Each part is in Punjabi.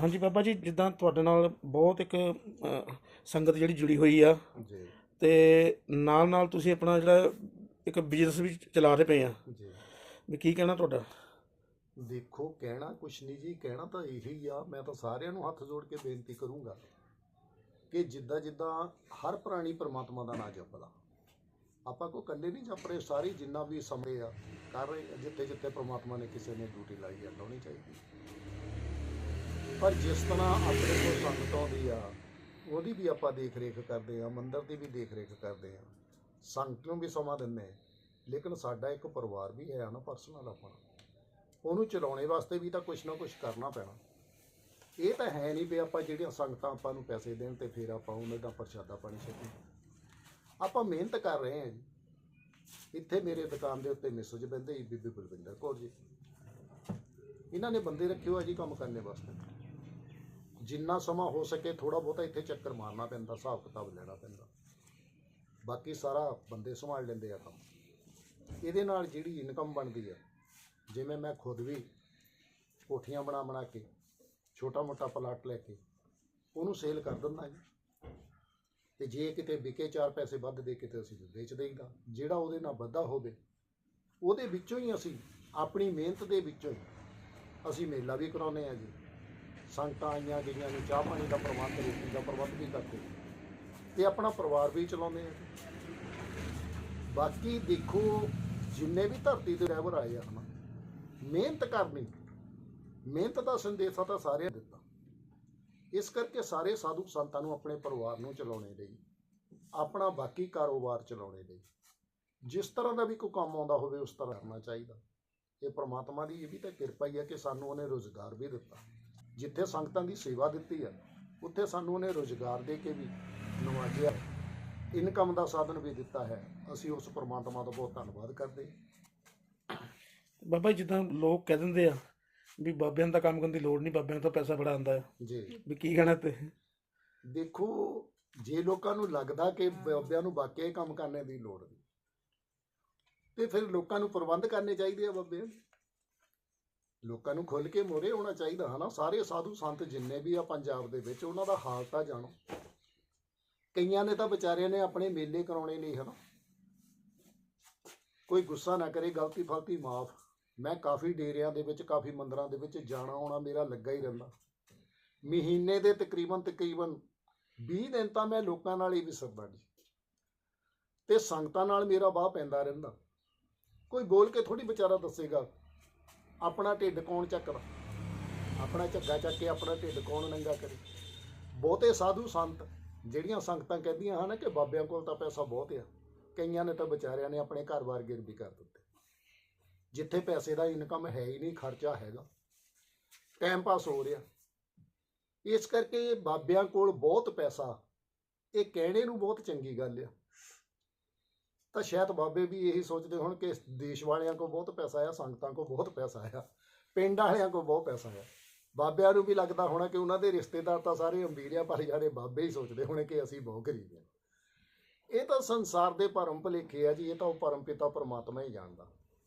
ਹਾਂਜੀ ਬਾਬਾ ਜੀ ਜਿੱਦਾਂ ਤੁਹਾਡੇ ਨਾਲ ਬਹੁਤ ਇੱਕ ਅ, ਸੰਗਤ ਜਿਹੜੀ ਜੁੜੀ ਹੋਈ ਆ। ਜੀ। ਤੇ ਨਾਲ ਨਾਲ ਤੁਸੀਂ ਆਪਣਾ ਜਿਹੜਾ ਇੱਕ ਬਿਜ਼ਨਸ ਵੀ ਚਲਾ ਰਹੇ ਪਏ ਆ। ਜੀ। ਵੀ ਕੀ ਕਹਿਣਾ ਤੁਹਾਡਾ? ਦੇਖੋ ਕਹਿਣਾ ਕੁਛ ਨਹੀਂ ਜੀ ਕਹਿਣਾ ਤਾਂ ਇਹੀ ਆ ਮੈਂ ਤਾਂ ਸਾਰਿਆਂ ਨੂੰ ਹੱਥ ਜੋੜ ਕੇ ਬੇਨਤੀ ਕਰੂੰਗਾ ਕਿ ਜਿੱਦਾਂ ਜਿੱਦਾਂ ਹਰ ਪ੍ਰਾਣੀ ਪਰਮਾਤਮਾ ਦਾ ਨਾਂ ਜਪਦਾ ਆਪਾਂ ਕੋ ਇਕੱਲੇ ਨਹੀਂ ਜਪ ਰਹੇ ਸਾਰੇ ਜਿੰਨਾ ਵੀ ਸਮੇਂ ਆ ਕਰ ਰਹੇ ਆ, ਜਿੱਥੇ ਜਿੱਥੇ ਪਰਮਾਤਮਾ ਨੇ ਕਿਸੇ ਨੇ ਡਿਊਟੀ ਲਾਈ ਆ ਲਾਉਣੀ ਚਾਹੀਦੀ। ਪਰ ਜਿਸ ਤਰ੍ਹਾਂ ਆਪਣੇ ਕੋਲ ਸੰਗਤ ਆਉਂਦੀ ਆ, ਉਹਦੀ ਵੀ ਆਪਾਂ ਦੇਖ ਰੇਖ ਕਰਦੇ ਆ, ਮੰਦਿਰ ਦੀ ਵੀ ਦੇਖ ਰੇਖ ਕਰਦੇ ਆ। ਸੰਗਤ ਨੂੰ ਵੀ ਸਮਾਂ ਦਿੰਦੇ ਲੇਕਿਨ ਸਾਡਾ ਇੱਕ ਪਰਿਵਾਰ ਵੀ ਹੈ ਨਾ ਪਰਸਨਲ ਆਪਣਾ। ਉਹਨੂੰ ਚਲਾਉਣੇ ਵਾਸਤੇ ਵੀ ਤਾਂ ਕੁਝ ਨਾ ਕੁਝ ਕਰਨਾ ਪੈਣਾ। ਇਹ ਤਾਂ ਹੈ ਨਹੀਂ ਵੀ ਆਪਾਂ ਜਿਹੜੀਆਂ ਸੰਗਤਾਂ ਆਪਾਂ ਨੂੰ ਪੈਸੇ ਦੇਣ ਤੇ ਫਿਰ ਆਪਾਂ ਉਹਨਾਂ ਦਾ ਪ੍ਰਸ਼ਾਦਾ ਪਾਣੀ ਛਕੀਏ। ਆਪਾਂ ਮਿਹਨਤ ਕਰ ਰਹੇ ਹਾਂ ਜੀ। ਇੱਥੇ ਮੇਰੇ ਦੁਕਾਨ ਦੇ ਉੱਤੇ ਮੈਸੇਜ ਬੰਦੇ ਹੀ ਬੀਬੀ ਬਲਵਿੰਦਰ ਕੌਰ ਜੀ। ਇਹਨਾਂ ਨੇ ਬੰਦੇ ਰੱਖੇ ਹੋਏ ਆ ਜੀ ਕੰਮ ਕਰਨੇ ਵਾਸਤੇ। ਜਿੰਨਾ ਸਮਾਂ ਹੋ ਸਕੇ ਥੋੜਾ ਬਹੁਤਾ ਇੱਥੇ ਚੱਕਰ ਮਾਰਨਾ ਪੈਂਦਾ, ਹਿਸਾਬ ਕਿਤਾਬ ਲੈਣਾ ਪੈਂਦਾ। ਬਾਕੀ ਸਾਰਾ ਬੰਦੇ ਸੰਭਾਲ ਲੈਂਦੇ ਆ ਕੰਮ। ਇਹਦੇ ਨਾਲ ਜਿਹੜੀ ਇਨਕਮ ਬਣਦੀ ਆ, ਜਿਵੇਂ ਮੈਂ ਖੁਦ ਵੀ ਕੋਠੀਆਂ ਬਣਾ ਬਣਾ ਕੇ, ਛੋਟਾ ਮੋਟਾ ਪਲਾਟ ਲੈ ਕੇ, ਉਹਨੂੰ ਸੇਲ ਕਰ ਦਿੰਦਾ ਜੀ। ਤੇ ਜੇ ਕਿਤੇ ਵਿਕੇ ਚਾਰ ਪੈਸੇ ਵੱਧ ਦੇ ਕੇ ਤੇ ਅਸੀਂ ਵੇਚ ਦੇਈਦਾ। ਜਿਹੜਾ ਉਹਦੇ ਨਾਲ ਵੱਧਾ ਹੋਵੇ, ਉਹਦੇ ਵਿੱਚੋਂ ਹੀ ਅਸੀਂ ਆਪਣੀ ਮਿਹਨਤ ਦੇ ਵਿੱਚੋਂ ਹੀ ਅਸੀਂ ਮੇਲਾ ਵੀ ਕਰਾਉਂਦੇ ਆ ਜੀ। ਸੰਗਤਾਂ ਆਈਆਂ ਗਈਆਂ ਨੂੰ ਚਾਹ ਪਾਣੀ ਦਾ ਪ੍ਰਬੰਧ, ਰੋਟੀ ਦਾ ਪ੍ਰਬੰਧ ਵੀ ਕਰਦੇ ਤੇ ਆਪਣਾ ਪਰਿਵਾਰ ਵੀ ਚਲਾਉਂਦੇ ਆ। ਬਾਕੀ ਦੇਖੋ, ਜਿੰਨੇ ਵੀ ਧਰਤੀ ਦੇ ਡਰਾਈਵਰ ਆਏ ਆ ਹਨਾ ਮਿਹਨਤ ਕਰਨੀ, ਮਿਹਨਤ ਦਾ ਸੰਦੇਸ਼ਾ ਤਾਂ ਸਾਰਿਆਂ ਨੇ ਦਿੱਤਾ। ਇਸ ਕਰਕੇ ਸਾਰੇ ਸਾਧੂ ਸੰਤਾਂ ਨੂੰ ਆਪਣੇ ਪਰਿਵਾਰ ਨੂੰ ਚਲਾਉਣੇ ਲਈ, ਆਪਣਾ ਬਾਕੀ ਕਾਰੋਬਾਰ ਚਲਾਉਣੇ ਲਈ, ਜਿਸ ਤਰ੍ਹਾਂ ਦਾ ਵੀ ਕੋਈ ਕੰਮ ਆਉਂਦਾ ਹੋਵੇ ਉਸ ਤਰ੍ਹਾਂ ਕਰਨਾ ਚਾਹੀਦਾ। ਇਹ ਪ੍ਰਮਾਤਮਾ ਦੀ ਇਹ ਵੀ ਤਾਂ ਕਿਰਪਾ ਹੀ ਹੈ ਕਿ ਸਾਨੂੰ ਉਹਨੇ ਰੋਜ਼ਗਾਰ ਵੀ ਦਿੱਤਾ। ਜਿੱਥੇ ਸੰਗਤਾਂ ਦੀ ਸੇਵਾ ਦਿੱਤੀ ਹੈ ਉੱਥੇ ਸਾਨੂੰ ਉਹਨੇ ਰੋਜ਼ਗਾਰ ਦੇ ਕੇ ਵੀ ਨਵਾਜਿਆ। ਇਨਕਮ ਦਾ ਸਾਧਨ ਵੀ ਦਿੱਤਾ ਹੈ। ਅਸੀਂ ਉਸ ਪ੍ਰਮਾਤਮਾ ਦਾ ਬਹੁਤ ਧੰਨਵਾਦ ਕਰਦੇ ਹਾਂ। ਬਾਬਾ ਜਿੱਦਾਂ ਲੋਕ ਕਹਿ ਦਿੰਦੇ ਆ ਵੀ ਬਾਬਿਆਂ ਦਾ ਕੰਮ ਕਰਨ ਦੀ ਲੋੜ ਨਹੀਂ ਬਾਬਿਆਂ ਤੋਂ ਪੈਸਾ ਬੜਾ ਆਉਂਦਾ ਆ। ਜੀ। ਵੀ ਕੀ ਕਹਿਣਾ ਤੇ? ਦੇਖੋ ਜੇ ਲੋਕਾਂ ਨੂੰ ਲੱਗਦਾ ਕਿ ਬਾਬਿਆਂ ਨੂੰ ਵਾਕਿਆ ਹੀ ਕੰਮ ਕਰਨੇ ਦੀ ਲੋੜ ਨਹੀਂ ਤੇ ਫਿਰ ਲੋਕਾਂ ਨੂੰ ਪ੍ਰਬੰਧ ਕਰਨੇ ਚਾਹੀਦੇ ਆ ਬਾਬਿਆਂ ਦੇ। ਲੋਕਾਂ ਨੂੰ ਖੁੱਲ ਕੇ ਮੋਰੇ ਹੋਣਾ ਚਾਹੀਦਾ, ਹਨਾ? ਸਾਰੇ ਸਾਧੂ ਸੰਤ ਜਿੰਨੇ ਵੀ ਆ ਪੰਜਾਬ ਦੇ ਵਿੱਚ, ਉਹਨਾਂ ਦਾ ਹਾਲ ਤਾਂ ਜਾਣੋ। ਕਈਆਂ ਨੇ ਤਾਂ ਵਿਚਾਰਿਆਂ ਨੇ ਆਪਣੇ ਮੇਲੇ ਕਰਾਉਣੇ ਨਹੀਂ ਹਨਾ? ਕੋਈ ਗੁੱਸਾ ਨਾ ਕਰੇ, ਗਲਤੀ ਫਲਤੀ ਮਾਫ। ਮੈਂ ਕਾਫੀ ਡੇਰਿਆਂ ਦੇ ਵਿੱਚ, ਕਾਫੀ ਮੰਦਰਾਂ ਦੇ ਵਿੱਚ ਜਾਣਾ, ਆਉਣਾ ਮੇਰਾ ਲੱਗਾ ਹੀ ਰਹਿੰਦਾ। ਮਹੀਨੇ ਦੇ ਤਕਰੀਬਨ ਤਕਰੀਬਨ 20 ਦਿਨ ਤਾਂ ਮੈਂ ਲੋਕਾਂ ਨਾਲ ਹੀ ਵਿਸਰਦਾ ਜੀ। ਤੇ ਸੰਗਤਾਂ ਨਾਲ ਮੇਰਾ ਵਾਹ ਪੈਂਦਾ ਰਹਿੰਦਾ। ਕੋਈ ਬੋਲ ਕੇ ਥੋੜੀ ਵਿਚਾਰਾ ਦੱਸੇਗਾ ਆਪਣਾ ਢਿੱਡ ਕੌਣ ਚੱਕਦਾ? ਆਪਣਾ ਝੱਗਾ ਚੱਕ ਕੇ ਆਪਣਾ ਢਿੱਡ ਕੌਣ ਨੰਗਾ ਕਰੇ? ਬਹੁਤੇ ਸਾਧੂ ਸੰਤ ਜਿਹੜੀਆਂ ਸੰਗਤਾਂ ਕਹਿੰਦੀਆਂ ਹਨ ਕਿ ਬਾਬਿਆਂ ਕੋਲ ਤਾਂ ਪੈਸਾ ਬਹੁਤ ਆ, ਕਈਆਂ ਨੇ ਤਾਂ ਵਿਚਾਰਿਆਂ ਨੇ ਆਪਣੇ ਘਰ-ਬਾਰ ਗਿਰਵੀ ਕਰ ਦਿੱਤੇ। ਜਿੱਥੇ ਪੈਸੇ ਦਾ ਇਨਕਮ ਹੈ ਹੀ ਨਹੀਂ, ਖਰਚਾ ਹੈਗਾ। ਟਾਈਮ ਪਾਸ ਹੋ ਰਿਹਾ। ਇਸ ਕਰਕੇ ਬਾਬਿਆਂ ਕੋਲ ਬਹੁਤ ਪੈਸਾ, ਇਹ ਕਹਿਣੇ ਨੂੰ ਬਹੁਤ ਚੰਗੀ ਗੱਲ ਆ। ਤਾਂ ਸ਼ਾਇਦ ਬਾਬੇ ਵੀ ਇਹੀ ਸੋਚਦੇ ਹੋਣ ਕਿ ਦੇਸ਼ ਵਾਲਿਆਂ ਕੋਲ ਬਹੁਤ ਪੈਸਾ ਆ, ਸੰਗਤਾਂ ਕੋਲ ਬਹੁਤ ਪੈਸਾ ਆ, ਪਿੰਡ ਵਾਲਿਆਂ ਕੋਲ ਬਹੁਤ ਪੈਸਾ ਆ। ਬਾਬਿਆਂ ਨੂੰ ਵੀ ਲੱਗਦਾ ਹੋਣਾ ਕਿ ਉਹਨਾਂ ਦੇ ਰਿਸ਼ਤੇਦਾਰ ਤਾਂ ਸਾਰੇ ਅਮੀਰ ਆ ਪਰ ਜਿਹੜੇ ਬਾਬੇ ਹੀ ਸੋਚਦੇ ਹੋਣੇ ਕਿ ਅਸੀਂ ਬਹੁਤ ਗਰੀਬ ਆ। ਇਹ ਤਾਂ ਸੰਸਾਰ ਦੇ ਭਰਮ ਭੁਲੇਖੇ ਆ ਜੀ, ਇਹ ਤਾਂ ਉਹ ਪਰਮ ਪਿਤਾ ਪਰਮਾਤਮਾ ਹੀ ਜਾਣਦਾ।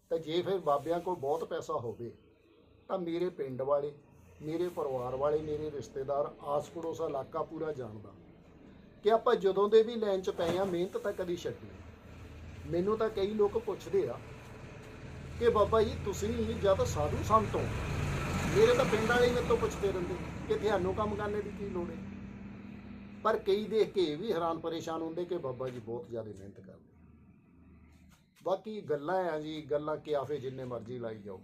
ਤਾਂ ਜੇ ਫਿਰ ਬਾਬਿਆਂ ਕੋਲ ਬਹੁਤ ਪੈਸਾ ਹੋਵੇ, ਤਾਂ ਮੇਰੇ ਪਿੰਡ ਵਾਲੇ, ਮੇਰੇ ਪਰਿਵਾਰ ਵਾਲੇ, ਮੇਰੇ ਰਿਸ਼ਤੇਦਾਰ, ਆਸ ਪੜੋਸਾ ਇਲਾਕਾ ਪੂਰਾ ਜਾਣਦਾ। ਕਿ ਆਪਾਂ ਜਦੋਂ ਦੇ ਵੀ ਲਾਈਨ 'ਚ ਪਏ ਆ, ਮਿਹਨਤ ਤਾਂ ਕਦੀ ਛੱਡੀ ਮੈਨੂੰ ਤਾਂ ਕਈ ਲੋਕ ਪੁੱਛਦੇ ਆ ਕਿ ਬਾਬਾ ਜੀ, ਤੁਸੀਂ ਜਦ ਸਾਧੂ ਸੰਤ ਹੋ। ਮੇਰੇ ਤਾਂ ਪਿੰਡ ਵਾਲੇ ਮੇਰੇ ਤੋਂ ਪੁੱਛਦੇ ਰਹਿੰਦੇ ਕਿ ਤੁਹਾਨੂੰ ਕੰਮ ਕਰਨੇ ਦੀ ਕੀ ਲੋੜ ਹੈ ਪਰ ਕਈ ਦੇਖ ਕੇ ਇਹ ਵੀ ਹੈਰਾਨ ਪਰੇਸ਼ਾਨ ਹੁੰਦੇ ਕਿ ਬਾਬਾ ਜੀ ਬਹੁਤ ਜ਼ਿਆਦਾ ਮਿਹਨਤ ਕਰਦੇ ਬਾਕੀ ਗੱਲਾਂ ਆ ਜੀ, ਗੱਲਾਂ ਕਿ ਆਫੇ ਜਿੰਨੇ ਮਰਜ਼ੀ ਲਾਈ ਜਾਓ।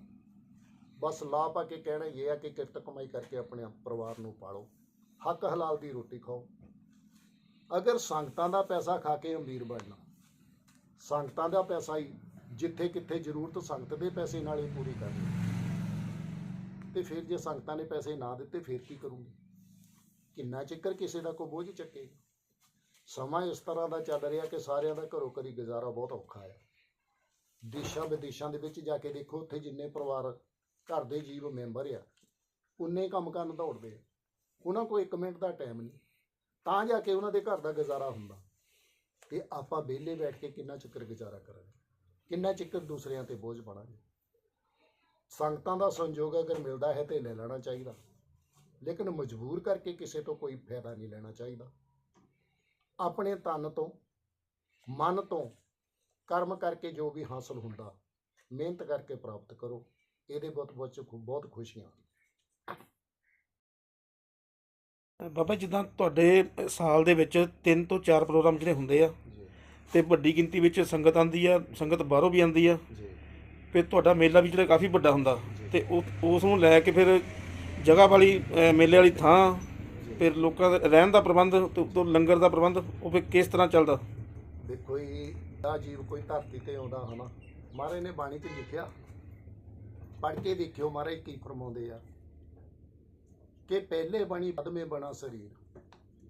ਬਸ ਲਾ ਪਾ ਕੇ ਕਹਿਣਾ ਇਹ ਆ ਕਿ ਕਿਰਤ ਕਮਾਈ ਕਰਕੇ ਆਪਣੇ ਪਰਿਵਾਰ ਨੂੰ ਪਾਲੋ। ਹੱਕ ਹਲਾਲ ਦੀ ਰੋਟੀ ਖਾਓ। ਅਗਰ ਸੰਗਤਾਂ ਦਾ ਪੈਸਾ ਖਾ ਕੇ ਅਮੀਰ ਬਣਨਾ ਸੰਗਤਾਂ ਦਾ ਪੈਸਾ ਹੀ, ਜਿੱਥੇ ਕਿੱਥੇ ਜ਼ਰੂਰਤ ਸੰਗਤ ਦੇ ਪੈਸੇ ਨਾਲ ਹੀ ਪੂਰੀ ਕਰਨੀ ਤੇ ਫਿਰ ਜੇ ਸੰਗਤਾਂ ਨੇ ਪੈਸੇ ਨਾ ਦਿੱਤੇ, ਫਿਰ ਕੀ ਕਰੂੰਗੀ? ਕਿੰਨਾ ਚਿੱਕਰ ਕਿਸੇ ਦਾ ਕੋ ਬੋਝ ਚੱਕੇ? ਸਮਾਂ ਇਸ ਤਰ੍ਹਾਂ ਦਾ ਚੱਲ ਰਿਹਾ ਕਿ ਸਾਰਿਆਂ ਦਾ ਘਰੋਂ ਘਰੀ ਗੁਜ਼ਾਰਾ ਬਹੁਤ ਔਖਾ ਹੈ। ਦੇਸ਼ਾਂ ਵਿਦੇਸ਼ਾਂ ਦੇ ਵਿੱਚ ਜਾ ਕੇ ਦੇਖੋ, ਉੱਥੇ ਜਿੰਨੇ ਪਰਿਵਾਰ, ਘਰ ਦੇ ਜੀਵ ਮੈਂਬਰ ਆ, ਉਨੇ ਕੰਮ ਕਰਨ ਦੌੜਦੇ ਆ। ਉਹਨਾਂ ਕੋਲ 1 ਮਿੰਟ ਦਾ ਟਾਈਮ ਨਹੀਂ। ਤਾਂ ਜਾ ਕੇ ਉਹਨਾਂ ਦੇ ਘਰ ਦਾ ਗੁਜ਼ਾਰਾ ਹੁੰਦਾ। ਤੇ ਆਪਾਂ ਵਿਹਲੇ ਬੈਠ ਕੇ ਕਿੰਨਾ ਚੱਕਰ ਗੁਜ਼ਾਰਾ ਕਰਾਂਗੇ, ਕਿੰਨਾ ਚੱਕਰ ਦੂਸਰਿਆਂ ਤੇ ਬੋਝ ਬਣਾਂਗੇ ਸੰਗਤਾਂ ਦਾ ਸੰਯੋਗ ਅਗਰ ਮਿਲਦਾ ਹੈ ਤੇ ਲੈ ਲੈਣਾ ਚਾਹੀਦਾ, ਲੇਕਿਨ ਮਜਬੂਰ ਕਰਕੇ ਕਿਸੇ ਤੋਂ ਕੋਈ ਫਾਇਦਾ ਨਹੀਂ ਲੈਣਾ ਚਾਹੀਦਾ। ਆਪਣੇ ਤਨ ਤੋਂ, ਮਨ ਤੋਂ ਕਰਮ ਕਰਕੇ ਜੋ ਵੀ ਹਾਸਲ ਹੁੰਦਾ, ਮਿਹਨਤ ਕਰਕੇ ਪ੍ਰਾਪਤ ਕਰੋ, ਇਹਦੇ ਬਹੁਤ ਬਹੁਤ ਬਹੁਤ ਖੁਸ਼ੀਆਂ। ਬਾਬਾ ਜਿੱਦਾਂ ਤੁਹਾਡੇ ਸਾਲ ਦੇ ਵਿੱਚ ਤਿੰਨ ਤੋਂ ਚਾਰ ਪ੍ਰੋਗਰਾਮ ਜਿਹੜੇ ਹੁੰਦੇ ਆ ਤੇ ਵੱਡੀ ਗਿਣਤੀ ਵਿੱਚ ਸੰਗਤ ਆਂਦੀ ਆ ਸੰਗਤ ਬਾਹਰੋਂ ਵੀ ਆਂਦੀ ਆ। ਜੀ। ਫਿਰ ਤੁਹਾਡਾ ਮੇਲਾ ਵੀ ਜਿਹੜਾ ਕਾਫੀ ਵੱਡਾ ਹੁੰਦਾ। ਤੇ ਉਹ ਉਸ ਨੂੰ ਲੈ ਕੇ ਫਿਰ ਜਗ੍ਹਾ ਵਾਲੀ ਮੇਲੇ ਵਾਲੀ ਥਾਂ ਫਿਰ ਲੋਕਾਂ ਦਾ ਰਹਿਣ ਦਾ ਪ੍ਰਬੰਧ ਤੇ ਉੱਤੋਂ ਲੰਗਰ ਦਾ ਪ੍ਰਬੰਧ ਉਹ ਫਿਰ ਕਿਸ ਤਰ੍ਹਾਂ ਚੱਲਦਾ? ਦੇਖੋ ਜੀ ਦਾ ਜੀਵ ਕੋਈ ਧਰਤੀ ਤੇ ਆਉਂਦਾ ਹਨਾ ਮਹਾਰਾਜ ਨੇ ਬਾਣੀ 'ਚ ਲਿਖਿਆ ਪੜ੍ਹ ਕੇ ਦੇਖਿਓ ਮਹਾਰਾਜ ਕੀ ਫਰਮਾਉਂਦੇ ਆ। ਕਿ ਪਹਿਲੇ ਬਣੀ ਬਦਮੇ ਬਣਾ ਸਰੀਰ।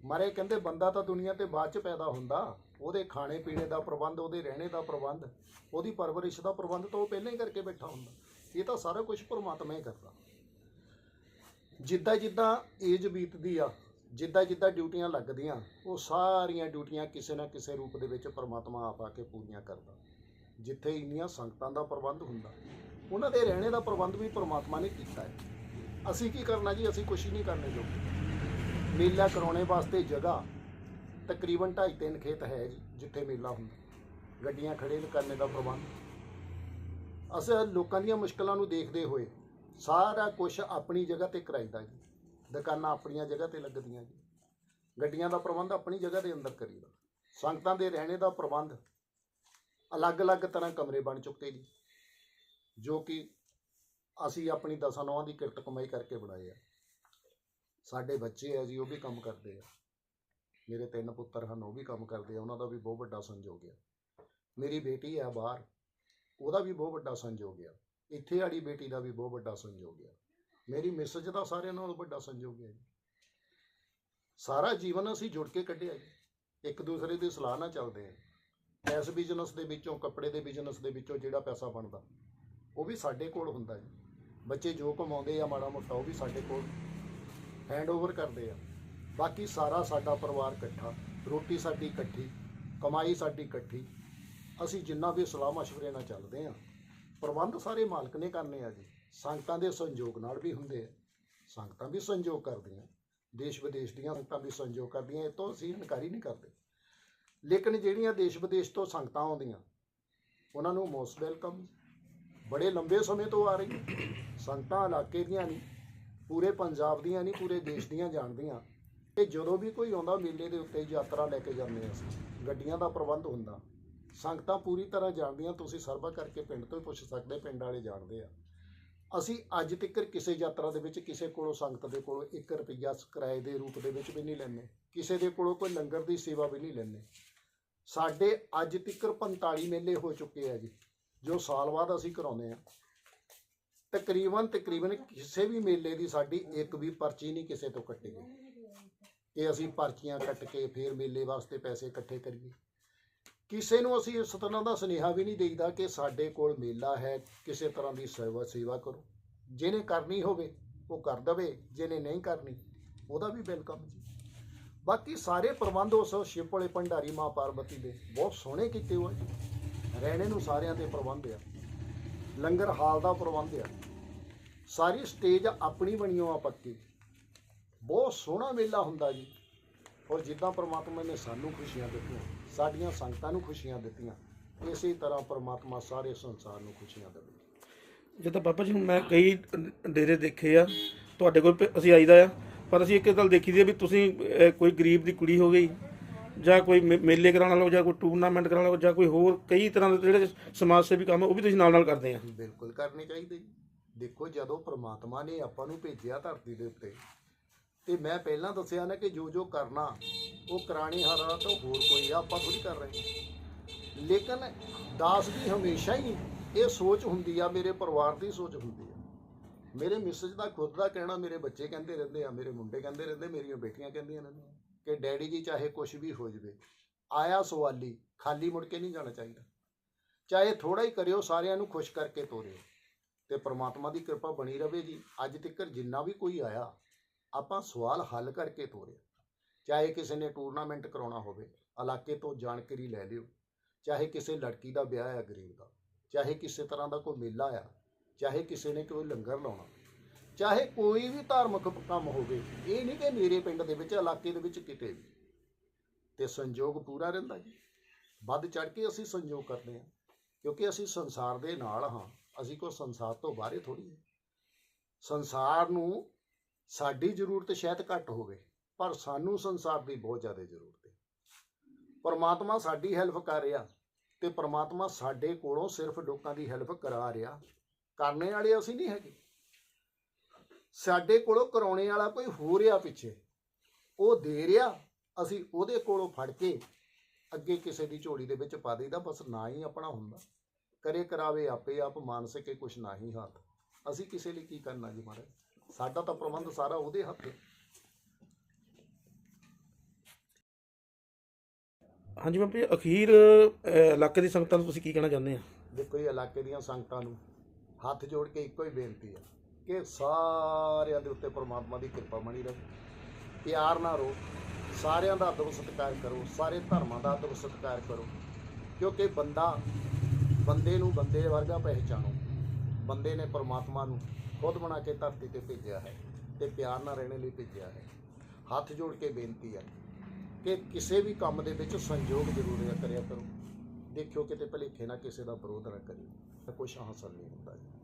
ਮਾਰੇ ਕਹਿੰਦੇ ਬੰਦਾ ਤਾਂ ਦੁਨੀਆ ਤੇ ਬਾਅਦ 'ਚ ਪੈਦਾ ਹੁੰਦਾ। ਉਹਦੇ ਖਾਣੇ ਪੀਣੇ ਦਾ ਪ੍ਰਬੰਧ, ਉਹਦੇ ਰਹਿਣੇ ਦਾ ਪ੍ਰਬੰਧ, ਉਹਦੀ ਪਰਵਰਿਸ਼ ਦਾ ਪ੍ਰਬੰਧ ਤਾਂ ਉਹ ਪਹਿਲਾਂ ਹੀ ਕਰਕੇ ਬੈਠਾ ਹੁੰਦਾ। ਇਹ ਤਾਂ ਸਾਰਾ ਕੁਝ ਪਰਮਾਤਮਾ ਹੀ ਕਰਦਾ। ਜਿੱਦਾਂ ਜਿੱਦਾਂ ਏਜ ਬੀਤਦੀ ਆ, ਜਿੱਦਾਂ ਜਿੱਦਾਂ ਡਿਊਟੀਆਂ ਲੱਗਦੀਆਂ, ਉਹ ਸਾਰੀਆਂ ਡਿਊਟੀਆਂ ਕਿਸੇ ਨਾ ਕਿਸੇ ਰੂਪ ਦੇ ਵਿੱਚ ਪਰਮਾਤਮਾ ਆਪ ਆ ਕੇ ਪੂਰੀਆਂ ਕਰਦਾ। ਜਿੱਥੇ ਇੰਨੀਆਂ ਸੰਗਤਾਂ ਦਾ ਪ੍ਰਬੰਧ ਹੁੰਦਾ, ਉਹਨਾਂ ਦੇ ਰਹਿਣੇ ਦਾ ਪ੍ਰਬੰਧ ਵੀ ਪਰਮਾਤਮਾ ਨੇ ਕੀਤਾ ਹੈ। ਅਸੀਂ ਕੀ ਕਰਨਾ ਜੀ? ਅਸੀਂ ਕੁਛ ਹੀ ਨਹੀਂ ਕਰਨੇ ਜੋ। ਮੇਲਾ ਕਰਾਉਣੇ ਵਾਸਤੇ ਜਗ੍ਹਾ ਤਕਰੀਬਨ 2.5 ਤਿੰਨ ਖੇਤ ਹੈ ਜੀ, ਜਿੱਥੇ ਮੇਲਾ ਹੁੰਦਾ। ਗੱਡੀਆਂ ਖੜੇ ਕਰਨੇ ਦਾ ਪ੍ਰਬੰਧ। ਅਸੀਂ ਲੋਕਾਂ ਦੀਆਂ ਮੁਸ਼ਕਲਾਂ ਨੂੰ ਦੇਖਦੇ ਹੋਏ ਸਾਰਾ ਕੁਝ ਆਪਣੀ ਜਗ੍ਹਾ ਤੇ ਕਰਾਈਦਾ ਜੀ। ਦੁਕਾਨਾਂ ਆਪਣੀਆਂ ਜਗ੍ਹਾ ਤੇ ਲੱਗਦੀਆਂ ਜੀ। ਗੱਡੀਆਂ ਦਾ ਪ੍ਰਬੰਧ ਆਪਣੀ ਜਗ੍ਹਾ ਦੇ ਅੰਦਰ ਕਰੀਦਾ। ਸੰਗਤਾਂ ਦੇ ਰਹਿਣੇ ਦਾ ਪ੍ਰਬੰਧ ਅਲੱਗ-ਅਲੱਗ ਤਰ੍ਹਾਂ ਕਮਰੇ ਬਣ ਚੁੱਕੇ ਜੀ। ਜੋ ਕਿ ਅਸੀਂ ਆਪਣੀ ਦਸਾਂ ਨੌਂ ਦੀ ਕਿਰਤ ਕਮਾਈ ਕਰਕੇ ਬਣਾਏ ਆ। ਸਾਡੇ ਬੱਚੇ ਆ ਜੀ, ਉਹ ਵੀ ਕੰਮ ਕਰਦੇ ਆ। ਮੇਰੇ ਤਿੰਨ ਪੁੱਤਰ ਹਨ, ਉਹ ਵੀ ਕੰਮ ਕਰਦੇ ਆ। ਉਹਨਾਂ ਦਾ ਵੀ ਬਹੁਤ ਵੱਡਾ ਸੰਯੋਗ ਆ। ਮੇਰੀ ਬੇਟੀ ਆ ਬਾਹਰ, ਉਹਦਾ ਵੀ ਬਹੁਤ ਵੱਡਾ ਸੰਯੋਗ ਆ। ਇੱਥੇ ਵਾਲੀ ਬੇਟੀ ਦਾ ਵੀ ਬਹੁਤ ਵੱਡਾ ਸੰਯੋਗ ਆ। ਮੇਰੀ ਮਿਸਜ ਦਾ ਸਾਰਿਆਂ ਨਾਲੋਂ ਵੱਡਾ ਸੰਯੋਗ ਹੈ ਜੀ। ਸਾਰਾ ਜੀਵਨ ਅਸੀਂ ਜੁੜ ਕੇ ਕੱਢਿਆ ਜੀ। ਇੱਕ ਦੂਸਰੇ ਦੀ ਸਲਾਹ ਨਾਲ ਚੱਲਦੇ ਆ। ਇਸ ਬਿਜ਼ਨਸ ਦੇ ਵਿੱਚੋਂ, ਕੱਪੜੇ ਦੇ ਬਿਜ਼ਨਸ ਦੇ ਵਿੱਚੋਂ ਜਿਹੜਾ ਪੈਸਾ ਬਣਦਾ, ਉਹ ਵੀ ਸਾਡੇ ਕੋਲ ਹੁੰਦਾ ਜੀ। ਬੱਚੇ ਜੋ ਕਮਾਉਂਦੇ ਆ, ਮਾੜਾ ਮੋਟਾ ਉਹ ਵੀ ਸਾਡੇ ਕੋਲ ਹੈਂਡ ਓਵਰ ਕਰਦੇ ਆ। ਬਾਕੀ ਸਾਰਾ ਸਾਡਾ ਪਰਿਵਾਰ ਇਕੱਠਾ, ਰੋਟੀ ਸਾਡੀ ਇਕੱਠੀ, ਕਮਾਈ ਸਾਡੀ ਇਕੱਠੀ, ਅਸੀਂ ਜਿੰਨਾ ਵੀ ਸਲਾਹ ਮਸ਼ਵਰੇ ਨਾਲ ਚੱਲਦੇ ਆ, ਪ੍ਰਬੰਧ ਸਾਰੇ ਮਾਲਕ ਨੇ ਕਰਨੇ ਆ ਜੀ। ਸੰਗਤਾਂ ਦੇ ਸੰਯੋਗ ਨਾਲ ਵੀ ਹੁੰਦੇ ਆ, ਸੰਗਤਾਂ ਵੀ ਸੰਯੋਗ ਕਰਦੀਆਂ ਦੇਸ਼ ਵਿਦੇਸ਼ ਦੀਆਂ ਸੰਗਤਾਂ ਵੀ ਸੰਯੋਗ ਕਰਦੀਆਂ, ਇਹ ਤੋਂ ਅਸੀਂ ਇਨਕਾਰੀ ਨਹੀਂ ਕਰਦੇ। ਲੇਕਿਨ ਜਿਹੜੀਆਂ ਦੇਸ਼ ਵਿਦੇਸ਼ ਤੋਂ ਸੰਗਤਾਂ ਆਉਂਦੀਆਂ, ਉਹਨਾਂ ਨੂੰ ਮੋਸਟ ਵੈਲਕਮ ਬੜੇ ਲੰਬੇ ਸਮੇਂ ਤੋਂ ਆ ਰਹੀਆਂ ਸੰਗਤਾਂ ਇਲਾਕੇ ਦੀਆਂ ਨਹੀਂ, ਪੂਰੇ ਪੰਜਾਬ ਦੀਆਂ ਨਹੀਂ, ਪੂਰੇ ਦੇਸ਼ ਦੀਆਂ ਜਾਣਦੀਆਂ। ਕਿ ਜਦੋਂ ਵੀ ਕੋਈ ਆਉਂਦਾ, ਮੇਲੇ ਦੇ ਉੱਤੇ ਯਾਤਰਾ ਲੈ ਕੇ ਜਾਂਦੇ ਹਾਂ ਅਸੀਂ। ਗੱਡੀਆਂ ਦਾ ਪ੍ਰਬੰਧ ਹੁੰਦਾ। ਸੰਗਤਾਂ ਪੂਰੀ ਤਰ੍ਹਾਂ ਜਾਣਦੀਆਂ, ਤੁਸੀਂ ਸਰਵਾ ਕਰਕੇ ਪਿੰਡ ਤੋਂ ਹੀ ਪੁੱਛ ਸਕਦੇ, ਪਿੰਡ ਵਾਲੇ ਜਾਣਦੇ ਆ। ਅਸੀਂ ਅੱਜ ਤੱਕ ਕਿਸੇ ਯਾਤਰਾ ਦੇ ਵਿੱਚ, ਕਿਸੇ ਕੋਲੋਂ ਸੰਗਤ ਦੇ ਕੋਲੋਂ 1 ਰੁਪਿਆ ਕਿਰਾਏ ਦੇ ਰੂਪ ਦੇ ਵਿੱਚ ਵੀ ਨਹੀਂ ਲੈਂਦੇ। ਕਿਸੇ ਦੇ ਕੋਲੋਂ ਕੋਈ ਲੰਗਰ ਦੀ ਸੇਵਾ ਵੀ ਨਹੀਂ ਲੈਂਦੇ। ਸਾਡੇ ਅੱਜ ਤੱਕ 45 ਮੇਲੇ ਹੋ ਚੁੱਕੇ ਆ ਜੀ। ਜੋ ਸਾਲ ਬਾਅਦ ਅਸੀਂ ਕਰਾਉਂਦੇ ਆ ਤਕਰੀਬਨ ਤਕਰੀਬਨ ਕਿਸੇ ਵੀ ਮੇਲੇ ਦੀ ਸਾਡੀ ਇੱਕ ਵੀ ਪਰਚੀ ਨਹੀਂ ਕਿਸੇ ਤੋਂ ਕੱਟੀ ਗਈ। ਕਿ ਅਸੀਂ ਪਰਚੀਆਂ ਕੱਟ ਕੇ ਫਿਰ ਮੇਲੇ ਵਾਸਤੇ ਪੈਸੇ ਇਕੱਠੇ ਕਰੀਏ। ਕਿਸੇ ਨੂੰ ਅਸੀਂ ਇਸ ਤਰ੍ਹਾਂ ਦਾ ਸੁਨੇਹਾ ਵੀ ਨਹੀਂ ਦੇਈਦਾ ਕਿ ਸਾਡੇ ਕੋਲ ਮੇਲਾ ਹੈ, ਕਿਸੇ ਤਰ੍ਹਾਂ ਦੀ ਸੇਵਾ ਸੇਵਾ ਕਰੋ। ਜਿਹਨੇ ਕਰਨੀ ਹੋਵੇ, ਉਹ ਕਰ ਦਵੇ, ਜਿਹਨੇ ਨਹੀਂ ਕਰਨੀ, ਉਹਦਾ ਵੀ ਵੈਲਕਮ ਜੀ। ਬਾਕੀ ਸਾਰੇ ਪ੍ਰਬੰਧ ਉਸ ਸ਼ਿਵ ਭੰਡਾਰੀ ਮਾਂ ਪਾਰਬਤੀ ਦੇ ਬਹੁਤ ਸੋਹਣੇ ਕੀਤੇ ਹੋਏ। ਜੀ ਰਹਿਣੇ ਨੂੰ ਸਾਰਿਆਂ ਤੇ ਪ੍ਰਬੰਧ ਆ। ਲੰਗਰ ਹਾਲ ਦਾ ਪ੍ਰਬੰਧ ਆ। ਸਾਰੀ ਸਟੇਜ ਆਪਣੀ ਬਣੀ ਆ ਪੱਕੀ। ਬਹੁਤ ਸੋਹਣਾ ਮੇਲਾ ਹੁੰਦਾ ਜੀ। ਔਰ ਜਿੱਦਾਂ ਪ੍ਰਮਾਤਮਾ ਨੇ ਸਾਨੂੰ ਖੁਸ਼ੀਆਂ ਦਿੱਤੀਆਂ, ਸਾਡੀਆਂ ਸੰਗਤਾਂ ਨੂੰ ਖੁਸ਼ੀਆਂ ਦਿੱਤੀਆਂ, ਇਸੇ ਤਰ੍ਹਾਂ ਪ੍ਰਮਾਤਮਾ ਸਾਰੇ ਸੰਸਾਰ ਨੂੰ ਖੁਸ਼ੀਆਂ ਦੇਵੇ। ਜਿੱਦਾਂ ਬਾਬਾ ਜੀ, ਹੁਣ ਮੈਂ ਕਈ ਡੇਰੇ ਦੇਖੇ ਆ, ਤੁਹਾਡੇ ਕੋਲ ਅਸੀਂ ਆਈਦਾ ਆ, ਪਰ ਅਸੀਂ ਇੱਕ ਗੱਲ ਦੇਖੀ ਦੀ ਵੀ ਤੁਸੀਂ ਕੋਈ ਗਰੀਬ ਦੀ ਕੁੜੀ ਹੋ ਗਈ ਜਾਂ ਕੋਈ ਮੇ- ਮੇਲੇ ਕਰਾਉਣ ਵਾਲਾ ਜਾਂ ਕੋਈ ਟੂਰਨਾਮੈਂਟ ਕਰਾਉਣ ਵਾਲਾ ਜਾਂ ਕੋਈ ਹੋਰ ਕਈ ਤਰ੍ਹਾਂ ਦੇ ਜਿਹੜੇ ਸਮਾਜ ਸੇਵੀ ਕੰਮ ਆ, ਉਹ ਵੀ ਤੁਸੀਂ ਨਾਲ ਨਾਲ ਕਰਦੇ ਆ। ਬਿਲਕੁਲ ਕਰਨੇ ਚਾਹੀਦੇ ਜੀ। ਦੇਖੋ ਜਦੋਂ ਪ੍ਰਮਾਤਮਾ ਨੇ ਆਪਾਂ ਨੂੰ ਭੇਜਿਆ ਧਰਤੀ ਦੇ ਉੱਤੇ ਤੇ ਮੈਂ ਪਹਿਲਾਂ ਦੱਸਿਆ ਨਾ ਕਿ ਜੋ ਜੋ ਕਰਨਾ ਉਹ ਕਰਾਣੀ ਹਾਰਾ ਤਾਂ ਹੋਰ ਕੋਈ ਆ ਆਪਾਂ ਥੋੜੀ ਕਰ ਰਹੇ ਲੇਕਿਨ ਦਾਸ ਦੀ ਹਮੇਸ਼ਾ ਹੀ ਇਹ ਸੋਚ ਹੁੰਦੀ ਆ ਮੇਰੇ ਪਰਿਵਾਰ ਦੀ ਸੋਚ ਹੁੰਦੀ ਆ। ਮੇਰੇ ਮਿਸਜ ਦਾ ਖੁਦ ਦਾ ਕਹਿਣਾ ਮੇਰੇ ਬੱਚੇ ਕਹਿੰਦੇ ਰਹਿੰਦੇ ਆ ਮੇਰੇ ਮੁੰਡੇ ਕਹਿੰਦੇ ਰਹਿੰਦੇ ਮੇਰੀਆਂ ਬੇਟੀਆਂ ਕਹਿੰਦੀਆਂ ਰਹਿੰਦੀਆਂ। ਕਿ ਡੈਡੀ ਜੀ ਚਾਹੇ ਕੁਝ ਵੀ ਹੋ ਜਵੇ, ਆਇਆ ਸਵਾਲੀ, ਖਾਲੀ ਮੁੜ ਕੇ ਨਹੀਂ ਜਾਣਾ ਚਾਹੀਦਾ। ਚਾਹੇ ਥੋੜਾ ਹੀ ਕਰਿਓ, ਸਾਰਿਆਂ ਨੂੰ ਖੁਸ਼ ਕਰਕੇ ਤੋਰਿਓ। ਤੇ ਪ੍ਰਮਾਤਮਾ ਦੀ ਕਿਰਪਾ ਬਣੀ ਰਵੇ ਜੀ। ਅੱਜ ਤੱਕ ਜਿੰਨਾ ਵੀ ਕੋਈ ਆਇਆ, ਆਪਾਂ ਸਵਾਲ ਹੱਲ ਕਰਕੇ ਤੋਰਿਆ। ਚਾਹੇ ਕਿਸੇ ਨੇ ਟੂਰਨਾਮੈਂਟ ਕਰਾਉਣਾ ਹੋਵੇ, ਇਲਾਕੇ ਤੋਂ ਜਾਣਕਾਰੀ ਲੈ ਲਿਓ। ਚਾਹੇ ਕਿਸੇ ਲੜਕੀ ਦਾ ਵਿਆਹ ਹੈ, ਗਰੀਬ ਦਾ। ਚਾਹੇ ਕਿਸੇ ਤਰ੍ਹਾਂ ਦਾ ਕੋਈ ਮੇਲਾ ਆ। ਚਾਹੇ ਕਿਸੇ ਨੇ ਕੋਈ ਲੰਗਰ ਲਾਉਣਾ। ਚਾਹੇ ਕੋਈ ਵੀ ਧਾਰਮਿਕ ਕੰਮ ਹੋਵੇ, ਇਹ ਨਹੀਂ ਕਿ ਮੇਰੇ ਪਿੰਡ ਦੇ ਵਿੱਚ, ਇਲਾਕੇ ਦੇ ਵਿੱਚ ਕਿਤੇ ਵੀ। ਤੇ ਸੰਯੋਗ ਪੂਰਾ ਰਹਿੰਦਾ ਜੀ। ਵੱਧ ਚੜ ਕੇ ਅਸੀਂ ਸੰਯੋਗ ਕਰਦੇ ਹਾਂ, ਕਿਉਂਕਿ ਅਸੀਂ ਸੰਸਾਰ ਦੇ ਨਾਲ ਹਾਂ। ਅਸੀਂ ਕੋਈ ਸੰਸਾਰ ਤੋਂ ਬਾਹਰੇ ਥੋੜੀ ਹੈ। ਸੰਸਾਰ ਨੂੰ ਸਾਡੀ ਜ਼ਰੂਰਤ ਸ਼ਾਇਦ ਘੱਟ ਹੋਵੇ, ਪਰ ਸਾਨੂੰ ਸੰਸਾਰ ਦੀ ਬਹੁਤ ਜ਼ਿਆਦਾ ਜ਼ਰੂਰਤ ਹੈ। ਪਰਮਾਤਮਾ ਸਾਡੀ ਹੈਲਪ ਕਰ ਰਿਹਾ ਤੇ ਪਰਮਾਤਮਾ ਸਾਡੇ ਕੋਲੋਂ ਸਿਰਫ ਲੋਕਾਂ ਦੀ ਹੈਲਪ ਕਰਾ ਰਿਹਾ। ਕਰਨੇ ਵਾਲੇ ਅਸੀਂ ਨਹੀਂ ਹੈਗੇ। ਸਾਡੇ ਕੋਲੋਂ ਕਰਾਉਣੇ ਵਾਲਾ ਕੋਈ ਹੋ ਰਿਹਾ ਪਿੱਛੇ। ਉਹ ਦੇ ਰਿਹਾ ਅਸੀਂ ਉਹਦੇ ਕੋਲੋਂ ਫੜ ਕੇ ਅੱਗੇ ਕਿਸੇ ਦੀ ਝੋਲੀ ਦੇ ਵਿੱਚ ਪਾ ਦੇਈਦਾ ਬਸ ਨਾ ਹੀ ਆਪਣਾ ਹੁੰਦਾ। ਕਰੇ ਕਰਾਵੇ ਆਪੇ ਆਪ ਮਾਨ ਸਕੇ ਕੁਛ ਨਾ ਹੀ ਹੱਥ ਅਸੀਂ ਕਿਸੇ ਲਈ ਕੀ ਕਰਨਾ ਜੀ ਮਹਾਰਾਜ ਸਾਡਾ ਤਾਂ ਪ੍ਰਬੰਧ ਸਾਰਾ ਉਹਦੇ ਹੱਥ ਹੈ। ਹਾਂਜੀ ਬਾਬਾ ਜੀ ਅਖੀਰ ਇਲਾਕੇ ਦੀ ਸੰਗਤਾਂ ਨੂੰ ਤੁਸੀਂ ਕੀ ਕਹਿਣਾ ਚਾਹੁੰਦੇ ਆ? ਦੇਖੋ ਇਹ ਇਲਾਕੇ ਦੀਆਂ ਸੰਗਤਾਂ ਨੂੰ ਹੱਥ ਜੋੜ ਕੇ ਇੱਕੋ ਹੀ ਬੇਨਤੀ ਹੈ। ਕਿ ਸਾਰਿਆਂ ਦੇ ਉੱਤੇ ਪਰਮਾਤਮਾ ਦੀ ਕਿਰਪਾ ਬਣੀ ਰਹੇ। ਪਿਆਰ ਨਾਲ ਰਹੋ। ਸਾਰਿਆਂ ਦਾ ਅਦਬ ਸਤਿਕਾਰ ਕਰੋ। ਸਾਰੇ ਧਰਮਾਂ ਦਾ ਅਦਬ ਸਤਿਕਾਰ ਕਰੋ। ਕਿਉਂਕਿ ਬੰਦਾ ਬੰਦੇ ਨੂੰ ਬੰਦੇ ਵਰਗਾ ਪਹਿਚਾਣੋ। ਬੰਦੇ ਨੇ ਪਰਮਾਤਮਾ ਨੂੰ ਖੁਦ ਬਣਾ ਕੇ ਧਰਤੀ ਤੇ ਭੇਜਿਆ ਹੈ ਤੇ ਪਿਆਰ ਨਾਲ ਰਹਿਣ ਲਈ ਭੇਜਿਆ ਹੈ। ਹੱਥ ਜੋੜ ਕੇ ਬੇਨਤੀ ਹੈ ਕਿ ਕਿਸੇ ਵੀ ਕੰਮ ਦੇ ਵਿੱਚ ਸੰਯੋਗ ਜ਼ਰੂਰ ਕਰਿਆ ਕਰੋ। ਦੇਖਿਓ ਕਿਤੇ ਭਲੇਖੇ ਨਾ ਕਿਸੇ ਦਾ ਵਿਰੋਧ ਨਾ ਕਰਿਓ। ਤਾਂ ਕੁਛ ਹਾਸਲ ਨਹੀਂ ਹੁੰਦਾ ਜੀ।